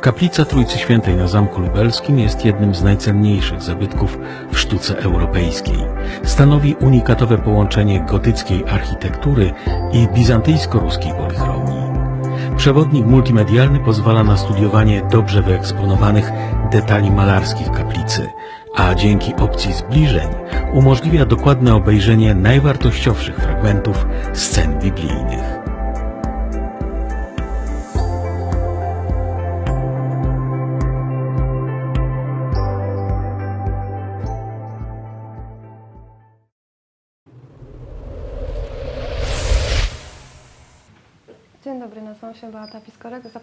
Kaplica Trójcy Świętej na Zamku Lubelskim jest jednym z najcenniejszych zabytków w sztuce europejskiej. Stanowi unikatowe połączenie gotyckiej architektury i bizantyjsko-ruskiej polichromii. Przewodnik multimedialny pozwala na studiowanie dobrze wyeksponowanych detali malarskich kaplicy, a dzięki opcji zbliżeń umożliwia dokładne obejrzenie najwartościowszych fragmentów scen biblijnych.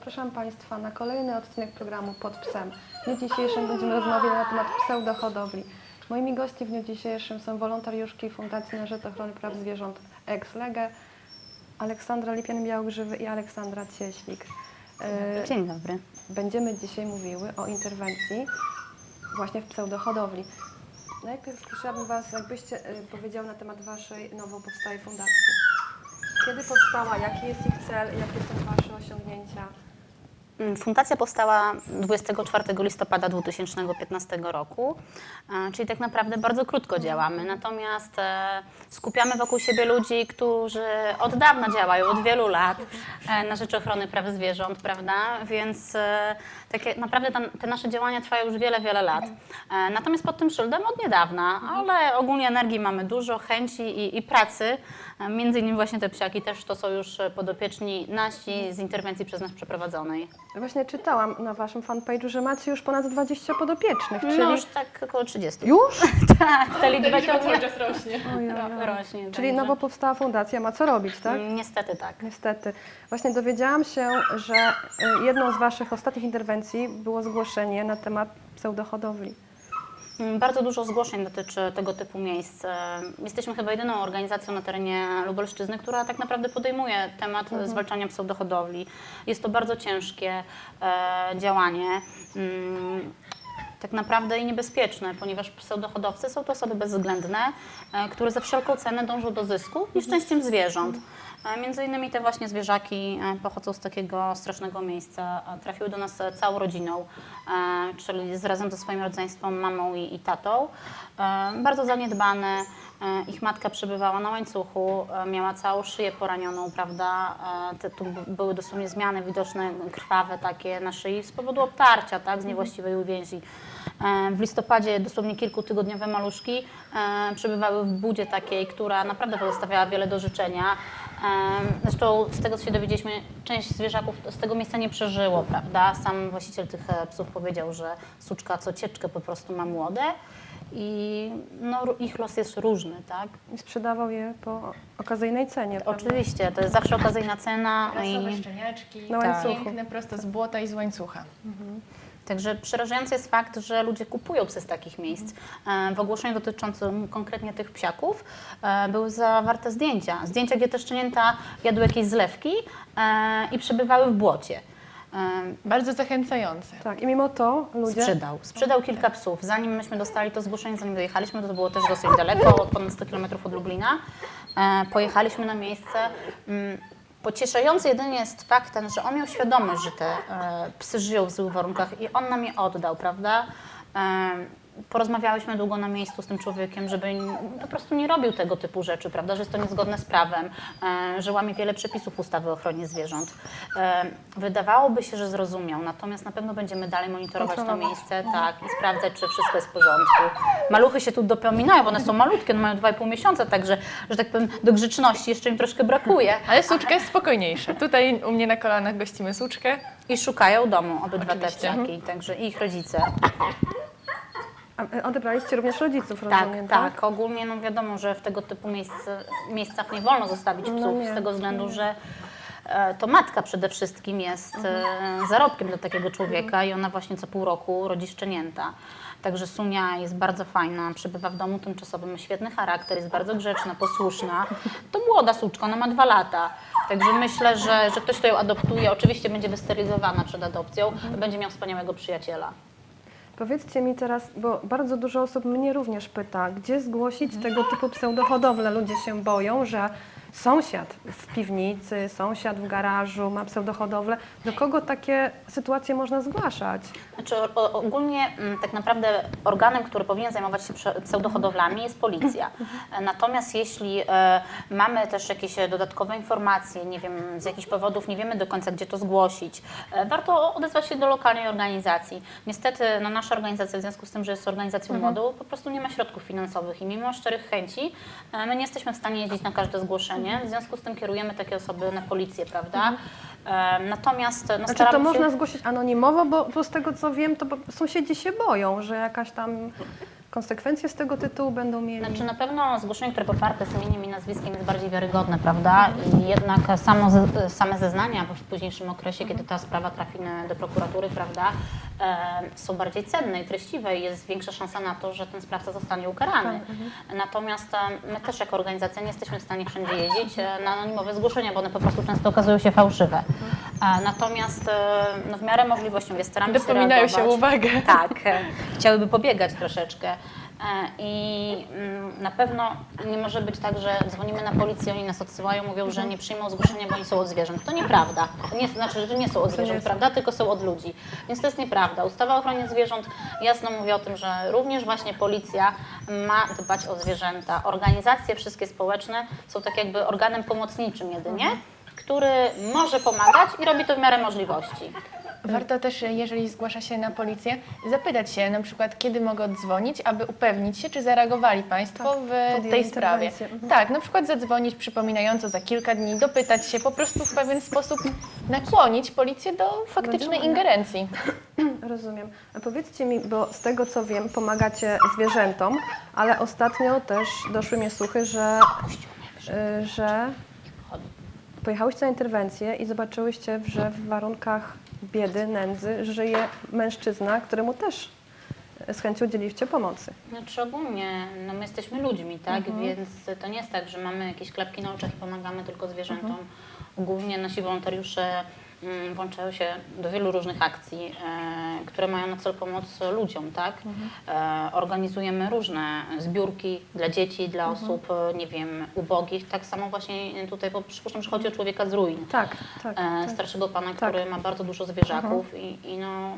Zapraszam Państwa na kolejny odcinek programu Pod Psem. W dniu dzisiejszym będziemy rozmawiali na temat pseudohodowli. Moimi gośćmi w dniu dzisiejszym są wolontariuszki Fundacji na Rzecz Ochrony Praw Zwierząt Ex Lege, Aleksandra Lipian-Białgrzywy i Aleksandra Cieślik. E, Dzień dobry. Będziemy dzisiaj mówiły o interwencji właśnie w pseudohodowli. Najpierw chciałabym Was, jakbyście y, powiedział na temat Waszej nowo powstałej fundacji. Kiedy powstała, jaki jest ich cel, jakie są Wasze osiągnięcia? Mm, Fundacja powstała 24 listopada 2015 roku, e, czyli tak naprawdę bardzo krótko działamy. Natomiast e, skupiamy wokół siebie ludzi, którzy od dawna działają, od wielu lat e, na rzecz ochrony praw zwierząt, prawda? Więc takie, naprawdę te nasze działania trwają już wiele, wiele lat. Natomiast pod tym szyldem od niedawna, ale ogólnie energii mamy dużo, chęci i, i pracy. E, Między innymi właśnie te psiaki też to są już e, podopieczni nasi z interwencji przez nas przeprowadzonej. Właśnie czytałam na Waszym fanpage'u, że macie już ponad 20 podopiecznych, czyli... No już tak około 30. Już? Tak, ta liczba ciągle czas rośnie. Rośnie. Czyli także- nowo powstała fundacja ma co robić, tak? Mm, Niestety tak. Niestety. Właśnie dowiedziałam się, że y, jedną z Waszych ostatnich interwencji było zgłoszenie na temat pseudohodowli. Mm, Bardzo dużo zgłoszeń dotyczy tego typu miejsc. Jesteśmy chyba jedyną organizacją na terenie Lubelszczyzny, która tak naprawdę podejmuje temat e, zwalczania pseudohodowli. Jest to bardzo ciężkie e, działanie. Tak naprawdę i niebezpieczne, ponieważ pseudohodowcy są to osoby bezwzględne, e, które za wszelką cenę dążą do zysku i szczęściem zwierząt. E, Między innymi te właśnie zwierzaki e, pochodzą z takiego strasznego miejsca. Trafiły do nas całą rodziną, czyli z razem ze swoim rodzeństwem, mamą i, i tatą. Bardzo zaniedbane. Ich matka przebywała na łańcuchu, miała całą szyję poranioną, prawda? Te, tu były dosłownie zmiany widoczne, krwawe takie na szyi z powodu obtarcia, tak, z niewłaściwej uwięzi. E, W listopadzie dosłownie kilkutygodniowe maluszki e, przebywały w budzie takiej, która naprawdę pozostawiała wiele do życzenia. E, Zresztą z tego, co się dowiedzieliśmy, część zwierzaków z tego miejsca nie przeżyło, prawda? Sam właściciel tych psów powiedział, że suczka co cieczkę po prostu ma młode i no, ich los jest różny, tak? I sprzedawał je po okazyjnej cenie. prawda? Oczywiście, to jest zawsze okazyjna cena Rasowe i szczeniaczki, Na łańcuchu. piękne, prosto z błota i z łańcucha. Także przerażający jest fakt, że ludzie kupują psy z takich miejsc. E, W ogłoszeniu dotyczącym konkretnie tych psiaków e, były zawarte zdjęcia. Zdjęcia, gdzie te szczenięta jadły jakieś zlewki e, i przebywały w błocie. Bardzo zachęcające. Tak, i mimo to ludzie... Sprzedał. Sprzedał kilka psów. Zanim myśmy dostali to zgłoszenie, zanim dojechaliśmy, to, było też dosyć daleko, ponad 100 km od Lublina. Pojechaliśmy na miejsce. Pocieszający jedynie jest fakt ten, że on miał świadomość, że te e, psy żyją w złych warunkach i on nam je oddał, prawda? E, porozmawiałyśmy długo na miejscu z tym człowiekiem, żeby po prostu nie robił tego typu rzeczy, prawda? Że jest to niezgodne z prawem, e, że łamie wiele przepisów ustawy o ochronie zwierząt. E, wydawałoby się, że zrozumiał, natomiast na pewno będziemy dalej monitorować to miejsce tak, i sprawdzać, czy wszystko jest w porządku. Maluchy się tu dopominają, bo one są malutkie, no mają 2,5 miesiąca, także, że tak powiem, do grzeczności jeszcze im troszkę brakuje. Ale suczka jest spokojniejsza. Tutaj u mnie na kolanach gościmy suczkę. I szukają domu obydwa te psiaki, także i ich rodzice. A, e, Odebraliście również rodziców, Tak, rozumiem, tak. Ogólnie no wiadomo, że w tego typu miejsc, miejscach nie wolno zostawić psów No nie, z tego względu, że e, to matka przede wszystkim jest e, zarobkiem dla takiego człowieka i ona właśnie co pół roku rodzi szczenięta. Także Sunia jest bardzo fajna, przebywa w domu tymczasowym, ma świetny charakter, jest bardzo grzeczna, posłuszna. To młoda suczka, ona ma dwa lata. Także myślę, że, że ktoś, kto ją adoptuje, oczywiście będzie wysterylizowana przed adopcją, będzie miał wspaniałego przyjaciela. Powiedzcie mi teraz, bo bardzo dużo osób mnie również pyta, gdzie zgłosić tego typu pseudohodowle. Ludzie się boją, że sąsiad w piwnicy, sąsiad w garażu ma pseudohodowlę. Do kogo takie sytuacje można zgłaszać? Znaczy o, ogólnie mm, tak naprawdę organem, który powinien zajmować się pseudohodowlami jest policja. E, Natomiast jeśli e, mamy też jakieś e, dodatkowe informacje, nie wiem, z jakichś powodów nie wiemy do końca, gdzie to zgłosić, e, warto odezwać się do lokalnej organizacji. Niestety no, nasza organizacja, w związku z tym, że jest organizacją młodą, po prostu nie ma środków finansowych i mimo szczerych chęci e, my nie jesteśmy w stanie jeździć na każde zgłoszenie, w związku z tym kierujemy takie osoby na policję, prawda? E, Natomiast no, Znaczy to się... można zgłosić anonimowo, bo, bo z tego co wiem, to bo- sąsiedzi się boją, że jakaś tam konsekwencje z tego tytułu będą mieli. Znaczy na pewno zgłoszenie, które poparte z imieniem i nazwiskiem jest bardziej wiarygodne, prawda? I jednak samo ze, same zeznania w późniejszym okresie, kiedy ta sprawa trafi na- do prokuratury, prawda, są bardziej cenne i treściwe i jest większa szansa na to, że ten sprawca zostanie ukarany. Natomiast e, my też jako organizacja nie jesteśmy w stanie wszędzie jeździć e, na anonimowe zgłoszenia, bo one po prostu często okazują się fałszywe. E, natomiast e, no, w miarę możliwości, mówię, staramy się Dopominają się uwagę. Tak, e, chciałyby pobiegać troszeczkę. E, I mm, na pewno nie może być tak, że dzwonimy na policję, oni nas odsyłają, mówią, że nie przyjmą zgłoszenia, bo oni są od zwierząt. To nieprawda. To nie znaczy, że nie są od zwierząt, prawda? Tylko są od ludzi. Więc to jest nieprawda. Ustawa o ochronie zwierząt jasno mówi o tym, że również właśnie policja ma dbać o zwierzęta. Organizacje wszystkie społeczne są tak jakby organem pomocniczym jedynie, który może pomagać i robi to w miarę możliwości. Warto też, jeżeli zgłasza się na policję, zapytać się na przykład, kiedy mogę odzwonić, aby upewnić się, czy zareagowali Państwo Tak, w tej sprawie. Mhm. Tak, na przykład zadzwonić przypominająco za kilka dni, dopytać się, po prostu w pewien sposób nakłonić policję do faktycznej ingerencji. Rozumiem. A powiedzcie mi, bo z tego co wiem, pomagacie zwierzętom, ale ostatnio też doszły mnie słuchy, że, y, że pojechałyście na interwencję i zobaczyłyście, że w warunkach biedy, nędzy żyje mężczyzna, któremu też z chęcią udzieliliście pomocy. Znaczy ogólnie, no my jesteśmy ludźmi, tak? Mhm. Więc to nie jest tak, że mamy jakieś klapki na oczach i pomagamy tylko zwierzętom. Mhm. Głównie nasi wolontariusze włączają się do wielu różnych akcji, e, które mają na celu pomoc ludziom, tak? Mhm. E, organizujemy różne zbiórki dla dzieci, dla Mhm. osób, nie wiem, ubogich. Tak samo właśnie tutaj, bo przypuszczam, że chodzi o człowieka z ruin. Tak, tak. e, tak. Mhm. starszego pana, który ma bardzo dużo zwierzaków i, i no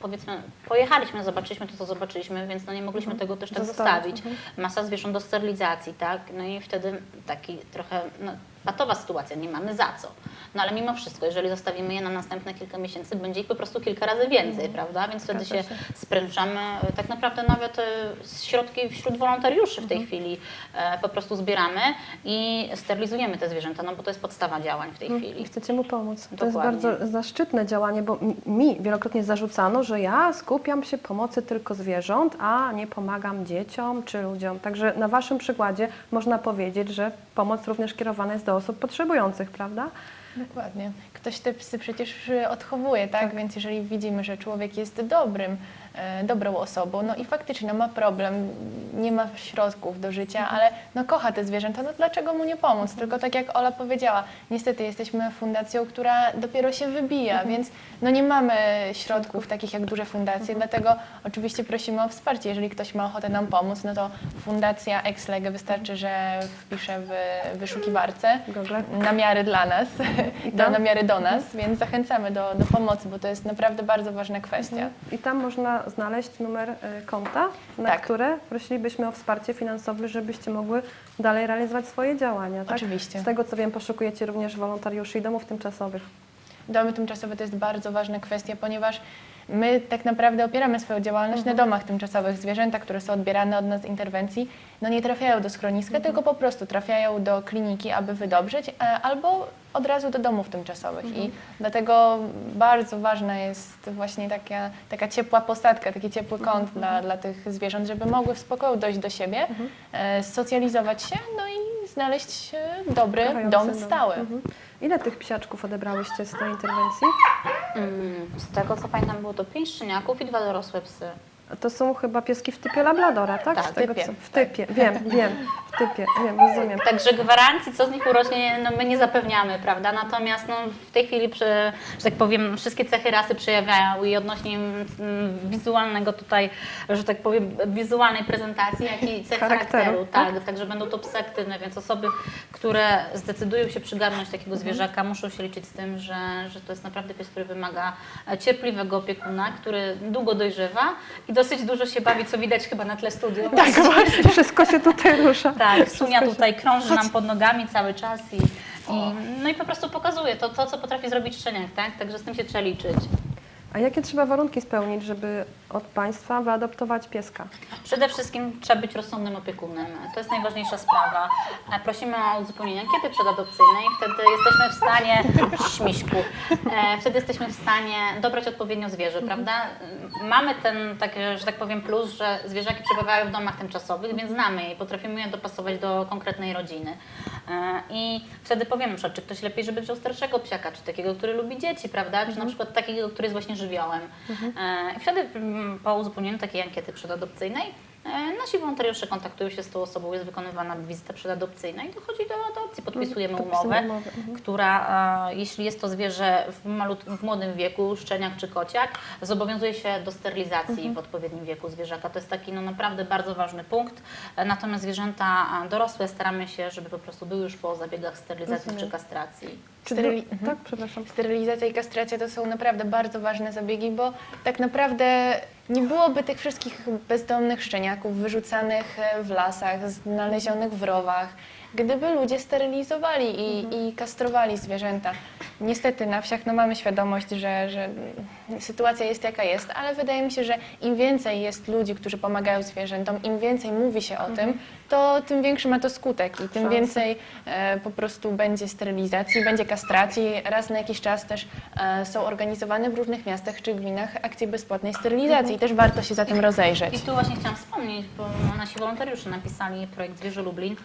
powiedzmy, pojechaliśmy, zobaczyliśmy to, co zobaczyliśmy, więc no nie mogliśmy tego też tak Zostawić, zostawić. mhm. Masa zwierząt do sterylizacji, tak? No i wtedy taki trochę no, patowa sytuacja, nie mamy za co. No ale mimo wszystko, jeżeli zostawimy je na następne kilka miesięcy, będzie ich po prostu kilka razy więcej, prawda? Więc wtedy się, Mhm. Się. sprężamy. Tak naprawdę nawet e, środki wśród wolontariuszy w tej Mhm. chwili e, po prostu zbieramy i sterylizujemy te zwierzęta, no bo to jest podstawa działań w tej I chwili. chcecie mu pomóc. To jest Dokładnie. bardzo zaszczytne działanie, bo mi- mi wielokrotnie zarzucano, że ja skupiam się pomocy tylko zwierząt, a nie pomagam dzieciom czy ludziom. Także na Waszym przykładzie można powiedzieć, że pomoc również kierowana jest do osób potrzebujących, prawda? Dokładnie. Ktoś te psy przecież y, odchowuje, tak? Więc jeżeli widzimy, że człowiek jest dobrym, e, dobrą osobą, no i faktycznie no, ma problem, nie ma środków do życia, ale no, kocha te zwierzęta, no dlaczego mu nie pomóc? Tylko tak jak Ola powiedziała, niestety jesteśmy fundacją, która dopiero się wybija, więc no, nie mamy środków takich jak duże fundacje, dlatego oczywiście prosimy o wsparcie. Jeżeli ktoś ma ochotę nam pomóc, no to Fundacja Exlege wystarczy, że wpisze w wyszukiwarce Google. namiary dla nas, do tam- namiary do nas, więc zachęcamy do, do pomocy, bo to jest naprawdę bardzo ważna kwestia. I tam można znaleźć numer y, konta, na Tak. które prosilibyśmy o wsparcie finansowe, żebyście mogły dalej realizować swoje działania. Tak? Oczywiście. Z tego co wiem, poszukujecie również wolontariuszy i domów tymczasowych. Domy tymczasowe to jest bardzo ważna kwestia, ponieważ my tak naprawdę opieramy swoją działalność na domach tymczasowych. Zwierzęta, które są odbierane od nas z interwencji, no nie trafiają do schroniska, tylko po prostu trafiają do kliniki, aby wydobrzeć, e, albo od razu do domów tymczasowych. I dlatego bardzo ważna jest właśnie taka, taka ciepła posadka, taki ciepły kąt dla, dla tych zwierząt, żeby mogły w spokoju dojść do siebie, e, socjalizować się, no i znaleźć e, dobry Kochający dom dom. stały. Mhm. Ile tych psiaczków odebrałyście z tej interwencji? Mm, Z tego co pamiętam, było to pięć szczeniaków i dwa dorosłe psy. To są chyba pieski w typie labradora, tak? Tak, tego, typie. co- W typie, wiem, wiem, w typie, wiem, rozumiem. Także gwarancji, co z nich urośnie, no my nie zapewniamy, prawda? Natomiast no, w tej chwili, że tak powiem, wszystkie cechy rasy przejawiają i odnośnie mm, wizualnego tutaj, że tak powiem, wizualnej prezentacji, jak i cech Charakteru, charakteru. tak? Tak, także będą to psy aktywne, więc osoby, które zdecydują się przygarnąć takiego Mhm. zwierzaka, muszą się liczyć z tym, że, że to jest naprawdę pies, który wymaga e, cierpliwego opiekuna, który długo dojrzewa i dosyć dużo się bawi, co widać chyba na tle studium. Tak, właśnie. Wszystko się tutaj rusza. Tak, się- tutaj krąży nam pod nogami cały czas i, i, no i po prostu pokazuje to, to, co potrafi zrobić szczeniak, tak? Także z tym się trzeba liczyć. A jakie trzeba warunki spełnić, żeby od Państwa wyadoptować pieska? Przede wszystkim trzeba być rozsądnym opiekunem. To jest najważniejsza sprawa. E, Prosimy o uzupełnienie ankiety przedadopcyjnej. Wtedy jesteśmy w stanie, śmiśku, e, wtedy jesteśmy w stanie dobrać odpowiednio zwierzę, prawda? Mamy ten, tak, że tak powiem, plus, że zwierzaki przebywają w domach tymczasowych, więc znamy je i potrafimy je dopasować do konkretnej rodziny. E, I wtedy powiemy, na czy ktoś lepiej, żeby wziął starszego psiaka, czy takiego, który lubi dzieci, prawda? Czy na przykład takiego, który jest właśnie żywiołem. E, I wtedy po uzupełnieniu takiej ankiety przedadopcyjnej nasi wolontariusze kontaktują się z tą osobą, jest wykonywana wizyta przedadopcyjna i dochodzi do adopcji. Podpisujemy Podpisujemy umowę, umowę, mhm. która, e, jeśli jest to zwierzę w, malut, w młodym wieku, szczeniak czy kociak, zobowiązuje się do sterylizacji Mhm. w odpowiednim wieku zwierzaka. To jest taki no, naprawdę bardzo ważny punkt. E, Natomiast zwierzęta e, dorosłe staramy się, żeby po prostu były już po zabiegach sterylizacji Rozumiem. czy kastracji. Steryli- do... Tak, przepraszam. Sterylizacja i kastracja to są naprawdę bardzo ważne zabiegi, bo tak naprawdę nie byłoby tych wszystkich bezdomnych szczeniaków wyrzucanych e, w lasach, znalezionych w rowach, gdyby ludzie sterylizowali i, i kastrowali zwierzęta. Niestety na wsiach no, mamy świadomość, że, że sytuacja jest jaka jest, ale wydaje mi się, że im więcej jest ludzi, którzy pomagają zwierzętom, im więcej mówi się o tym, to tym większy ma to skutek i tym więcej e, po prostu będzie sterylizacji, będzie kastracji. Raz na jakiś czas też e, są organizowane w różnych miastach czy gminach akcje bezpłatnej sterylizacji i też warto się za tym rozejrzeć. I tu właśnie chciałam wspomnieć, bo nasi wolontariusze napisali projekt Zwierzę Lublin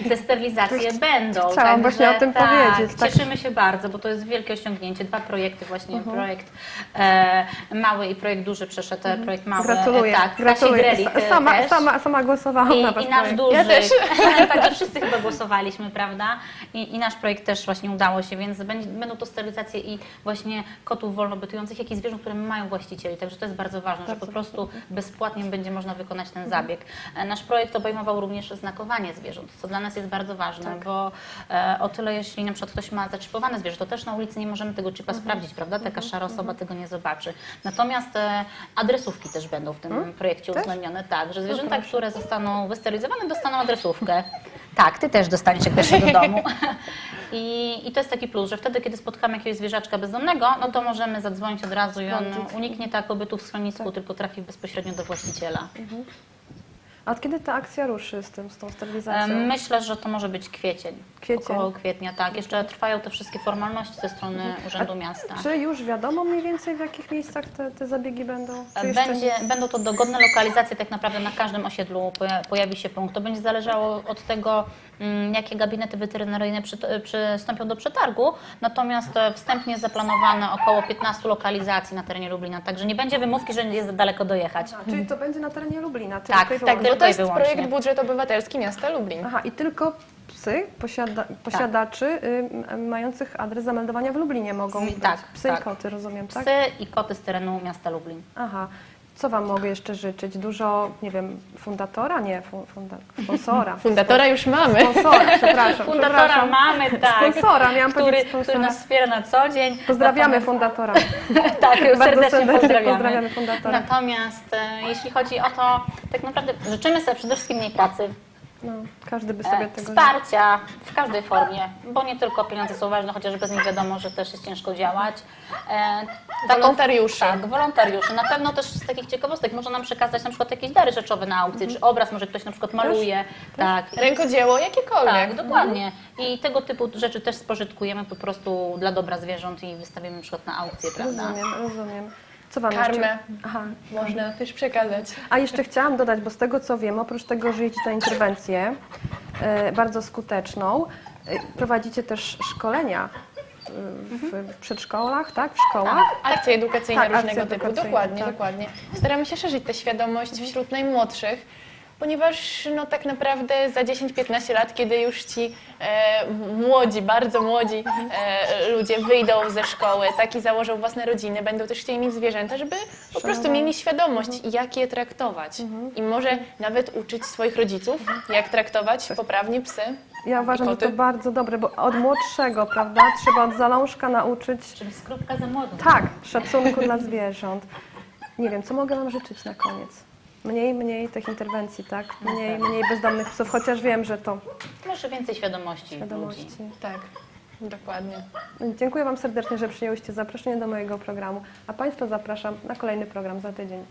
i te sterylizacje będą. chciałam także właśnie o tym tak, powiedzieć, tak. Cieszymy się bardzo, bo to jest wielkie osiągnięcie. Dwa projekty właśnie, projekt e, mały i projekt duży przeszedł, projekt mały. Gratuluję. E, tak, Gratuluję. Grelik, e, sama, też. sama, sama głosowałam I, na Was I nasz duży. Ja też. Także wszyscy chyba głosowaliśmy, prawda? I, I nasz projekt też właśnie udało się, więc będzie, będą to sterylizacje i właśnie kotów wolno bytujących, jak i zwierząt, które mają właścicieli. Także to jest bardzo ważne, że po prostu bezpłatnie będzie można wykonać ten zabieg. E, Nasz projekt obejmował również znakowanie zwierząt, co dla nas jest bardzo ważne, bo e, o tyle jeśli na przykład ktoś ma zaczipowane zwierzę, to też na ulicy nie możemy tego chipa sprawdzić, prawda? Taka szara osoba tego nie zobaczy. Natomiast e, adresówki też będą w tym projekcie uwzględnione, tak, że zwierzęta, które zostaną wysterylizowane, dostaną adresówkę. Tak, ty też dostaniesz jak wejdziesz do domu. I, I to jest taki plus, że wtedy, kiedy spotkamy jakiegoś zwierzaczka bezdomnego, no to możemy zadzwonić od razu i on uniknie tak pobytu w schronisku, tylko trafi bezpośrednio do właściciela. A od kiedy ta akcja ruszy z tym, z tą E, sterylizacją? Myślę, że to może być kwiecień. Kwiecień. Około kwietnia, tak. Jeszcze trwają te wszystkie formalności ze strony Urzędu Miasta. Czy już wiadomo mniej więcej w jakich miejscach te, te zabiegi będą? Nie? Będzie, będą to dogodne lokalizacje, tak naprawdę na każdym osiedlu poja- pojawi się punkt. To będzie zależało od tego, mm, jakie gabinety weterynaryjne przy, przystąpią do przetargu, natomiast e, wstępnie jest zaplanowane około 15 lokalizacji na terenie Lublina, także nie będzie wymówki, że jest za daleko dojechać. A, czyli to będzie na terenie Lublina? Tak, tylko tak, Tak, tylko to jest wyłącznie. projekt budżet obywatelski miasta Lublin. Aha, i tylko psy posiada, posiadaczy y, mających adres zameldowania w Lublinie mogą Mm, być. tak, Psy tak. i koty, rozumiem, tak? Psy i koty z terenu miasta Lublin. Aha. Co Wam mogę jeszcze życzyć? Dużo, nie wiem, fundatora? Nie, fu, funda, sponsora. Fundatora już mamy. Sponsora, przepraszam. Fundatora przepraszam. mamy, tak. Sponsora, miałam który, powiedzieć sponsora. który nas wspiera na co dzień. Pozdrawiamy Natomiast- fundatora. Tak, Bardzo serdecznie serdecznie pozdrawiamy. pozdrawiamy fundatora. Natomiast e, jeśli chodzi o to, tak naprawdę życzymy sobie przede wszystkim mniej pracy, No, każdy by e, sobie tego wsparcia w każdej formie, bo nie tylko pieniądze są ważne, chociaż bez nich wiadomo, że też jest ciężko działać. E, Wolontariuszy. Tak, wolontariuszy. Na pewno też z takich ciekawostek może nam przekazać na przykład jakieś dary rzeczowe na aukcji, czy obraz, może ktoś na przykład maluje. Tak. Rękodzieło jakiekolwiek. Tak, dokładnie. I tego typu rzeczy też spożytkujemy po prostu dla dobra zwierząt i wystawimy na przykład na aukcję, prawda? Rozumiem, rozumiem. Co Wam Karmę. Aha. Można też przekazać. A jeszcze chciałam dodać, bo z tego co wiem, oprócz tego, że jeździcie na interwencję e, bardzo skuteczną, e, prowadzicie też szkolenia w, w przedszkolach, tak? W szkołach. Akcje edukacyjne Tak, różnego akcje typu, edukacyjne, dokładnie, tak. dokładnie. Staramy się szerzyć tę świadomość wśród najmłodszych, ponieważ no tak naprawdę za 10-15 lat, kiedy już ci e, młodzi, bardzo młodzi e, ludzie wyjdą ze szkoły, tak i założą własne rodziny, będą też chcieli mieć zwierzęta, żeby po prostu mieli świadomość, jak je traktować. I może nawet uczyć swoich rodziców, jak traktować poprawnie psy. Ja uważam, że to bardzo dobre, bo od młodszego, prawda, trzeba od zalążka nauczyć, Czyli skrupka za młodą. tak, szacunku dla zwierząt. Nie wiem, co mogę Wam życzyć na koniec? Mniej, mniej tych interwencji, tak? Mniej, mniej bezdomnych psów, chociaż wiem, że to Może więcej świadomości, wiadomości. ludzi. Tak, dokładnie. Dziękuję Wam serdecznie, że przyjęłyście zaproszenie do mojego programu, a Państwa zapraszam na kolejny program za tydzień.